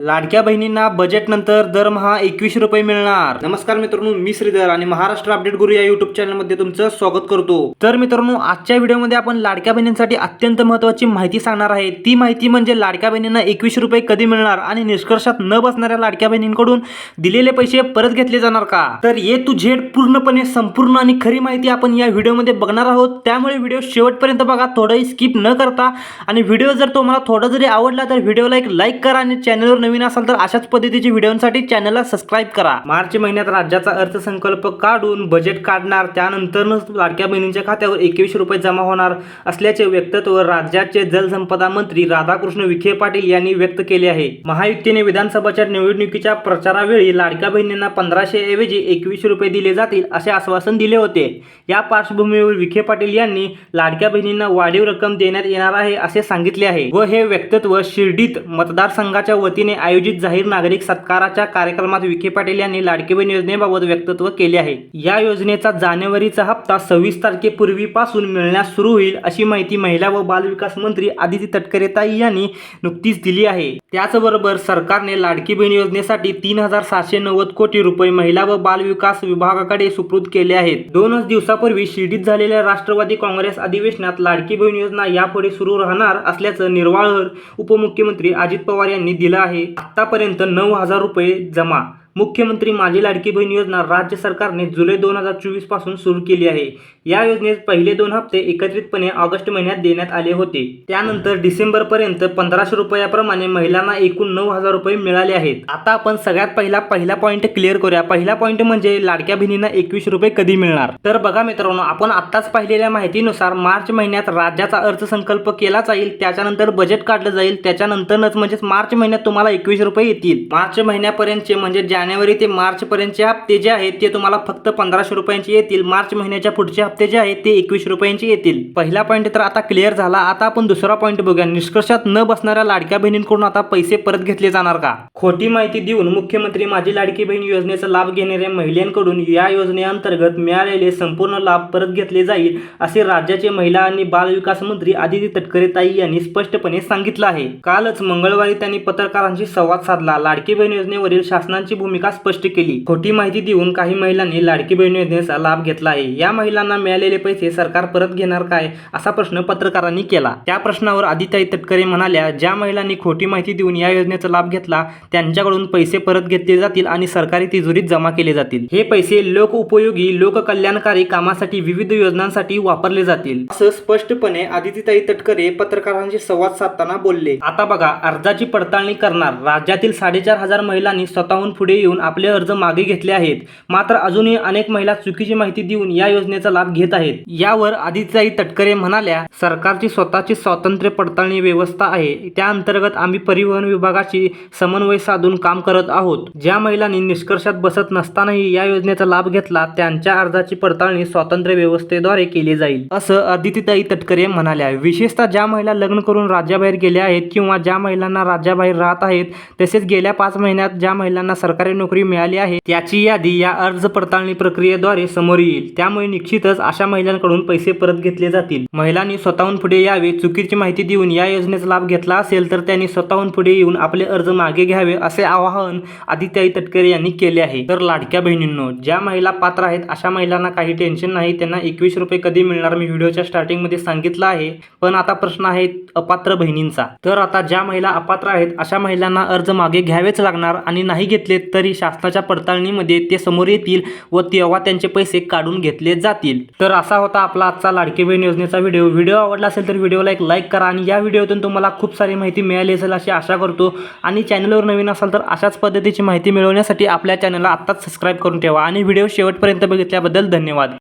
लाडक्या बहिणींना बजेट नंतर दरमहा एकवीस रुपये मिळणार. नमस्कार मित्रांनो मी श्रीधर आणि महाराष्ट्र अपडेट गुरु या युट्यूब चॅनलमध्ये तुमचं स्वागत करतो. तर मित्रांनो आजच्या व्हिडिओमध्ये आपण लाडक्या बहिणींसाठी अत्यंत महत्त्वाची माहिती सांगणार आहे. ती माहिती म्हणजे लाडक्या बहिणींना एकवीसशे रुपये कधी मिळणार आणि निष्कर्षात न बसणाऱ्या लाडक्या बहिणींकडून दिलेले पैसे परत घेतले जाणार का? तर ये तू झेड पूर्णपणे संपूर्ण आणि खरी माहिती आपण या व्हिडिओमध्ये बघणार आहोत. त्यामुळे व्हिडिओ शेवटपर्यंत बघा थोडंही स्किप न करता. आणि व्हिडिओ जर तुम्हाला थोडा जरी आवडला तर व्हिडिओला एक लाईक करा आणि चॅनलवर नवीन असाल तर अशाच पद्धतीच्या व्हिडिओसाठी चॅनलला सबस्क्राईब करा. मार्च महिन्यात राज्याचा अर्थसंकल्प काढून बजेट काढणार त्यानंतरच लाडक्या बहिणींच्या खात्यावर एकवीसशे रुपये जमा होणार असल्याचे वक्तत्व राज्याचे जलसंपदा मंत्री राधाकृष्ण विखे पाटील यांनी व्यक्त केले आहे. महायुतीने विधानसभाच्या निवडणुकीच्या प्रचारावेळी लाडक्या बहिणींना पंधराशे ऐवजी एकवीसशे रुपये दिले जातील असे आश्वासन दिले होते. या पार्श्वभूमीवर विखे पाटील यांनी लाडक्या बहिणींना वाढीव रक्कम देण्यात येणार आहे असे सांगितले आहे. व हे व्यक्तित्व शिर्डीत मतदारसंघाच्या वतीने आयोजित जाहीर नागरिक सत्काराच्या कार्यक्रमात विखे पाटील यांनी लाडकी बहीण योजनेबाबत व्यक्तित्व केले आहे. या योजनेचा जानेवारीचा हप्ता सव्वीस तारखेपूर्वीपासून मिळण्यास सुरू होईल अशी माहिती महिला व बालविकास मंत्री आदिती तटकरेताई यांनी नुकतीच दिली आहे. त्याचबरोबर सरकारने लाडकी बहीण योजनेसाठी तीन हजार सातशे नव्वद कोटी रुपये महिला व बालविकास विभागाकडे सुपूर्द केले आहेत. दोनच दिवसापूर्वी शिर्डीत झालेल्या राष्ट्रवादी काँग्रेस अधिवेशनात लाडकी बहीण योजना यापुढे सुरू राहणार असल्याचं निर्वाळर उपमुख्यमंत्री अजित पवार यांनी दिलं आहे. आत्तापर्यंत नऊ हजार रुपये जमा मुख्यमंत्री माझी लाडकी बहीण योजना राज्य सरकारने जुलै दोन हजार चोवीसपासून सुरू केली आहे. या योजनेत पहिले दोन हप्ते एकत्रितपणे ऑगस्ट महिन्यात देण्यात आले होते. त्यानंतर डिसेंबरपर्यंत पंधराशे रुपयाप्रमाणे महिलांना एकूण नऊ हजार रुपये मिळाले आहेत. आता आपण सगळ्यात पहिला पहिला पॉईंट क्लिअर करूया. पहिला पॉईंट म्हणजे लाडक्या बहिणींना एकवीस रुपये कधी मिळणार? तर बघा मित्रांनो आपण आत्ताच पाहिलेल्या माहितीनुसार मार्च महिन्यात राज्याचा अर्थसंकल्प केला जाईल त्याच्यानंतर बजेट काढलं जाईल त्याच्यानंतरच म्हणजेच मार्च महिन्यात तुम्हाला एकवीस रुपये येतील. मार्च महिन्यापर्यंतचे म्हणजे ज्या जानेवारी ते मार्चपर्यंतचे हप्ते जे आहेत ते तुम्हाला फक्त पंधराशे रुपयांचे येतील. मार्च महिन्याच्या पुढचे हप्ते जे आहेत ते एकवीस रुपयांचे येतील. पहिला पॉईंट तर आता क्लिअर झाला. आता आपण दुसरा पॉईंट बघूया. निष्कर्षात न बसणाऱ्या लाडक्या बहिणींकडून आता पैसे परत घेतले जाणार का? खोटी माहिती देऊन मुख्यमंत्री माझी लाडकी बहीण योजनेचा लाभ घेणाऱ्या महिलांकडून या योजनेअंतर्गत मिळालेले संपूर्ण लाभ परत घेतले जाईल असे राज्याचे महिला आणि बाल विकास मंत्री आदिती तटकरे ताई यांनी स्पष्टपणे सांगितलं आहे. कालच मंगळवारी त्यांनी पत्रकारांशी संवाद साधला. लाडकी बहीण योजनेवरील शासनाची भूमिका भूमिका स्पष्ट केली. खोटी माहिती देऊन काही महिलांनी लाडकी बहीण योजनेचा लाभ घेतला आहे. या महिलांना मिळालेले पैसे सरकार परत घेणार काय? असा प्रश्न पत्रकारांनी केला. त्या प्रश्नावर आदिताई तटकरे म्हणाल्या ज्या महिलांनी खोटी माहिती देऊन या योजनेचा लाभ घेतला त्यांच्याकडून पैसे परत घेतले जातील आणि सरकारी तिजोरीत जमा केले जातील. हे पैसे लोक उपयोगी लोककल्याणकारी कामासाठी विविध योजनांसाठी वापरले जातील. असं स्पष्टपणे आदितीताई तटकरे पत्रकारांशी संवाद साधताना बोलले. आता बघा अर्जाची पडताळणी करणार. राज्यातील साडेचार हजार महिलांनी स्वतःहून पुढे येऊन आपले अर्ज मागे घेतले आहेत. मात्र अजूनही अनेक महिला चुकीची माहिती देऊन या योजनेचा लाभ घेत आहेत. यावर आदितीताई तटकरे म्हणाल्या सरकारची स्वतःची स्वातंत्र्य पडताळणी व्यवस्था आहे. त्या अंतर्गत आम्ही परिवहन विभागाशी समन्वय साधून काम करत आहोत. ज्या महिलांनी निष्कर्षात बसत नसतानाही या योजनेचा लाभ घेतला त्यांच्या अर्जाची पडताळणी स्वातंत्र्य व्यवस्थेद्वारे केली जाईल असं आदितीताई तटकरे म्हणाल्या. विशेषतः ज्या महिला लग्न करून राज्याबाहेर गेल्या आहेत किंवा ज्या महिलांना राज्याबाहेर राहत आहेत तसेच गेल्या पाच महिन्यात ज्या महिलांना सरकारी नोकरी मिळाली आहे. त्याची यादी या अर्ज पडताळणी प्रक्रियेद्वारे समोर येईल. त्यामुळे निश्चितच अशा महिलांकडून पैसे परत घेतले जातील. महिलांनी स्वतःहून पुढे यावे चुकीची माहिती देऊन या योजनेचा लाभ घेतला असेल तर त्यांनी स्वतःहून पुढे येऊन आपले अर्ज मागे घ्यावे असे आवाहन आदित्याई तटकरे यांनी केले आहे. तर लाडक्या बहिणींनो ज्या महिला पात्र आहेत अशा महिलांना काही टेन्शन नाही. त्यांना एकवीस रुपये कधी मिळणार मी व्हिडिओच्या स्टार्टिंगमध्ये सांगितलं आहे. पण आता प्रश्न आहे अपात्र बहिणींचा. तर आता ज्या महिला अपात्र आहेत अशा महिलांना अर्ज मागे घ्यावेच लागणार आणि नाही घेतले तरी शासनाच्या पडताळणीमध्ये ते समोर येतील व तेव्हा त्यांचे पैसे काढून घेतले जातील. तर असा होता आपला आजचा लाडके बहीण योजनेचा व्हिडिओ. व्हिडिओ आवडला असेल तर व्हिडिओला एक लाईक करा आणि या व्हिडिओतून तुम्हाला खूप सारी माहिती मिळाली असेल अशी आशा करतो. आणि चॅनलवर नवीन असाल तर अशाच पद्धतीची माहिती मिळवण्यासाठी आपल्या चॅनलला आत्ताच सबस्क्राईब करून ठेवा आणि व्हिडिओ शेवटपर्यंत बघितल्याबद्दल धन्यवाद.